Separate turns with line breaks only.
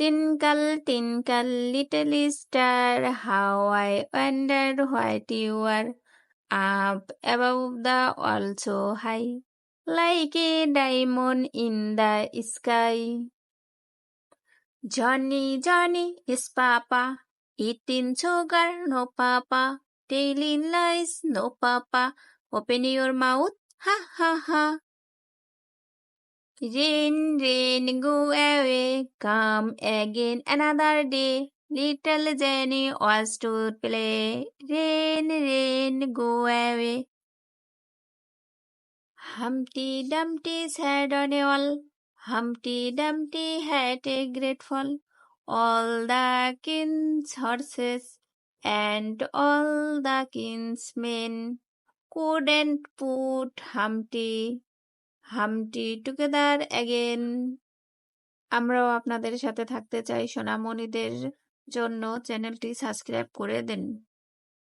Tinkle, tinkle, little star, how I wondered what you were, up above the world so high, like a diamond in the sky. Johnny, Johnny, is Papa, eating sugar, no Papa, telling lies, no Papa, open your mouth, ha ha ha. Rain, rain, go away, come again another day. Little Jenny was to play. Rain, rain, go away. Humpty Dumpty sat on a wall. Humpty Dumpty had a great fall. All the king's horses and all the king's men couldn't put Humpty Humpty together again আমরাও আপনাদের সাথে থাকতে চাই সোনামণিদের জন্য চ্যানেলটি subscribe করে দিন